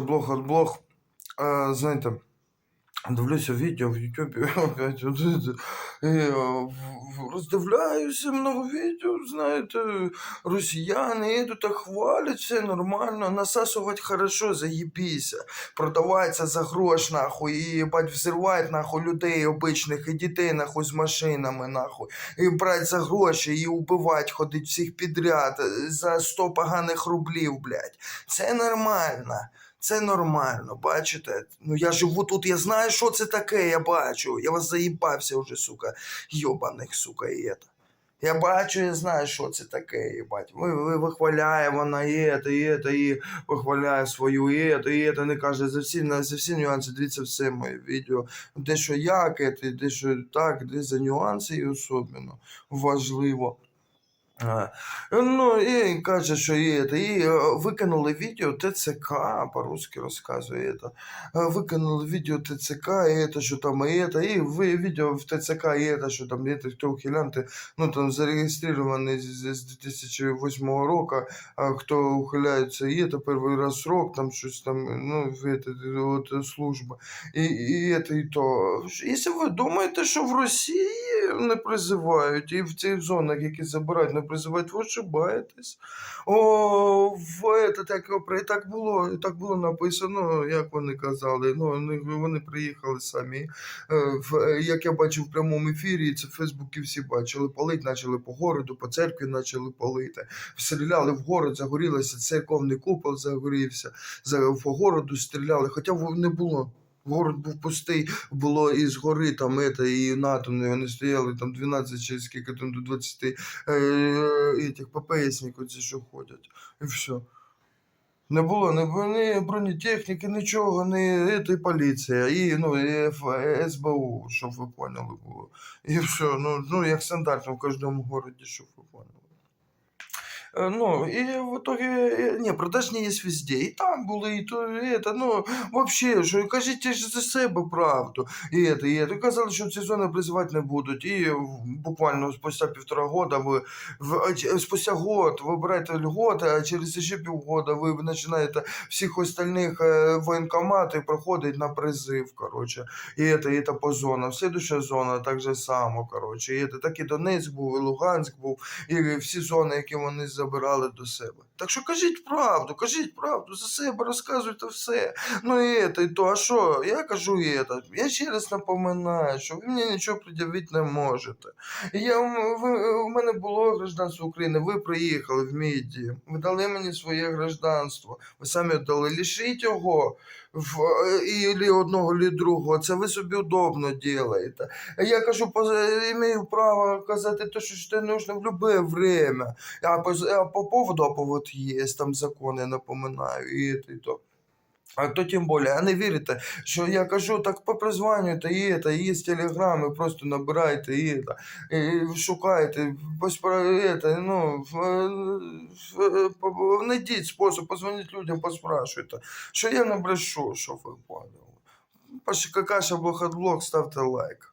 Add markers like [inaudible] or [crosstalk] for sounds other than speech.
блог от блог. Е, знаєте, дивлюся відео в Ютубі, [laughs] е, роздивляюся много відео, знаєте, росіяни їдуть та хвалять, все нормально, насасувати хорошо, заєбіся, продавається за грош, нахуй, і їбать, взривають, нахуй, людей обичних і дітей, нахуй, з машинами, нахуй, і брать за гроші, і убивать, ходить всіх підряд, е, за 100 поганих рублів, блядь. Це нормально. Це нормально, бачите? Ну я живу тут, я знаю, що це таке, я бачу. Я вас заїбався вже, сука, йобаних, сука, і это. Я бачу, я знаю, що це таке, їбать. Ви, ви вихваляє вона і это, і это, і вихваляє свою, і это, і это, не каже за всі, на- за всі нюанси, дивіться все моє відео. Де що як, это, де що так, де за нюанси і особливо важливо. Ну, і каже, що і, це, і е, викинули відео ТЦК, по-русски розказує це. Е, Викинули відео ТЦК, і це, що там, і це, і відео в ТЦК, і це, що там, і хто ухилянти, ну, там, зареєстрований з, з з 2008 року, а хто ухиляється, і це перший раз срок, там, щось там, ну, це, от, служба. І, і, це, і то. Якщо ви думаєте, що в Росії не призивають, і в цих зонах, які забирають, не призивають, ви ошибаєтесь. О, в это, так, при- так було, так було написано, як вони казали. Ну, вони, вони приїхали самі. Е, В, як я бачив в прямому ефірі, це в Фейсбуці всі бачили, палити почали по городу, по церкві почали палити. Стріляли в город, загорілося, церковний купол загорівся, по городу стріляли, хоча не було Город був пустий, було і згори там это, і НАТО, вони стояли там 12 чи скільки там до 20 е, этих ППСників, ці що ходять. І все. Не було ні, ні бронетехніки, нічого, ні это, і поліція, і, ну, і Ф- е, СБУ, щоб ви поняли було. І все, ну, ну як стандартно в кожному городі, щоб ви поняли. Е, Ну, і в итоге, е, ні, продажні є везде. І там були, і то, і это, ну, вообще, що кажіть ж за себе правду. І это, і это. Казали, що ці зони призивати не будуть. І в- буквально спустя півтора года ви, в, а ч- спустя год ви берете льготи, а через ще півгода ви починаєте всіх остальних е, воєнкомати проходить на призив, короче. І это, і это по зонам. Слідуща зона так же само, короче. І это, так і Донецьк був, і Луганськ був, і всі зони, які вони забирали до себе. Так що кажіть правду, кажіть правду за себе, розказуйте все. Ну і це, і то, а що? Я кажу і це. Я ще раз напоминаю, що ви мені нічого пред'явити не можете. Я, ви, у мене було гражданство України, ви приїхали в міді, ви дали мені своє гражданство, ви самі дали, лишіть його в, і одного, і другого, це ви собі удобно ділаєте. Я кажу, маю право казати те, що що нужно в любе время. А по, а по поводу, а повод є, там закони напоминаю, і і то. А то тим більше, а не вірите, що я кажу, так по призванню, та є, та є телеграми, просто набирайте і, та, і шукайте, поспра- ну, знайдіть спосіб, позвоніть людям, поспрашуйте, що я не брешу, що ви поняли. Паша Какаша, ставте лайк.